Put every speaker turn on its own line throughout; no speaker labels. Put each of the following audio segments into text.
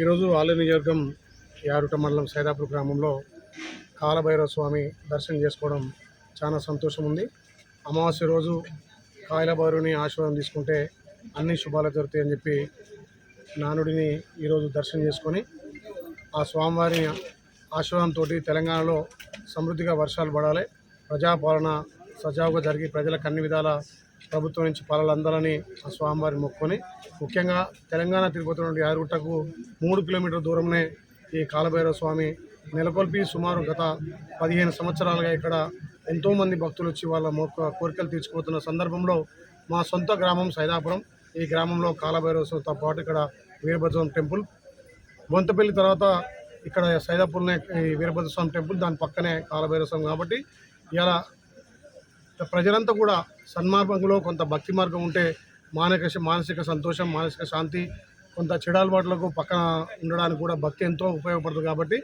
ఈరోజు ఆలయ నియోజకం యారుట మండలం సైదాపూర్ గ్రామంలో కాలభైరవ స్వామి దర్శనం చేసుకోవడం చాలా సంతోషం ఉంది. అమావాస్య రోజు కాయలభైరవుని ఆశీర్వాదం తీసుకుంటే అన్ని శుభాలు దొరుకుతాయని అని చెప్పి నానుడిని ఈరోజు దర్శనం చేసుకొని ఆ స్వామివారి ఆశీర్వాదంతో తెలంగాణలో సమృద్ధిగా వర్షాలు పడాలి. ప్రజాపాలన సజావుగా జరిగి ప్రజలకు అన్ని విధాల ప్రభుత్వం నుంచి పాలలందరని అందాలని ఆ స్వామివారిని మొక్కుకొని ముఖ్యంగా తెలంగాణ తిరుపతి నుండి యాదగుట్టకు మూడు కిలోమీటర్ల దూరంనే ఈ కాలభైరవ స్వామి నెలకొల్పి సుమారు గత పదిహేను సంవత్సరాలుగా ఇక్కడ ఎంతోమంది భక్తులు వచ్చి వాళ్ళ మొక్క కోరికలు తీర్చిపోతున్న సందర్భంలో మా సొంత గ్రామం సైదాపురం. ఈ గ్రామంలో కాలభైరవ పాటు ఇక్కడ వీరభద్రస్వామి టెంపుల్. బొంతపల్లి తర్వాత ఇక్కడ సైదాపూర్నే ఈ వీరభద్ర స్వామి టెంపుల్ దాని పక్కనే కాలభైరవ స్వామి కాబట్టి ఇలా ప్రజలంతా కూడా సన్మార్గంలో కొంత భక్తి మార్గం ఉంటే మానసిక మానసిక సంతోషం మానసిక శాంతి కొంత చెడాలబాట్లకు అలవాట్లకు పక్కన ఉండడానికి కూడా భక్తి ఎంతో ఉపయోగపడుతుంది కాబట్టి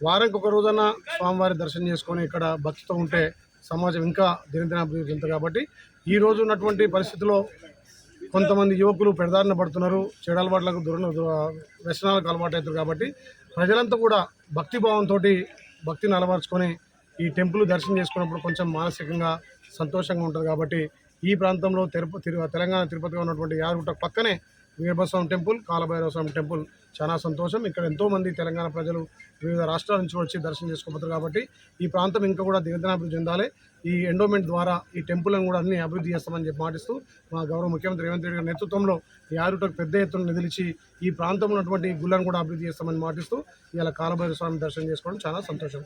వారానికి ఒక రోజున స్వామివారి దర్శనం చేసుకొని ఇక్కడ భక్తితో ఉంటే సమాజం ఇంకా దినదినాభివృద్ధి చెందుతుంది కాబట్టి ఈ రోజు ఉన్నటువంటి పరిస్థితిలో కొంతమంది యువకులు పెడదారిన పడుతున్నారు చెడు అలవాట్లకు వ్యసనాలకు అలవాటు అవుతారు కాబట్టి ప్రజలంతా కూడా భక్తిభావంతో భక్తిని అలవర్చుకొని ఈ టెంపుల్ దర్శనం చేసుకున్నప్పుడు కొంచెం మానసికంగా సంతోషంగా ఉంటుంది కాబట్టి ఈ ప్రాంతంలో తిరుపతి తిరు తెలంగాణ తిరుపతిగా ఉన్నటువంటి యాదగుట్ట పక్కనే వీరభస్వామి టెంపుల్ కాలభైరవ స్వామి టెంపుల్. చాలా సంతోషం. ఇక్కడ ఎంతోమంది తెలంగాణ ప్రజలు వివిధ రాష్ట్రాల నుంచి వచ్చి దర్శనం చేసుకోబోతారు కాబట్టి ఈ ప్రాంతం ఇంకా కూడా దినదినాభివృద్ధి చెందాలి. ఈ ఎండోమెంట్ ద్వారా ఈ టెంపుల్ని కూడా అన్ని అభివృద్ధి చేస్తామని చెప్పి మాటిస్తూ మా గౌరవ ముఖ్యమంత్రి రేవంత్ రెడ్డి గారి నేతృత్వంలో ఈ యారుటకు పెద్ద ఎత్తున నిధులిచ్చి ఈ ప్రాంతంలో ఉన్నటువంటి గుళ్ళను కూడా అభివృద్ధి చేస్తామని మాటిస్తూ ఇలా కాలభైరవ స్వామి దర్శనం చేసుకోవడం చాలా సంతోషం.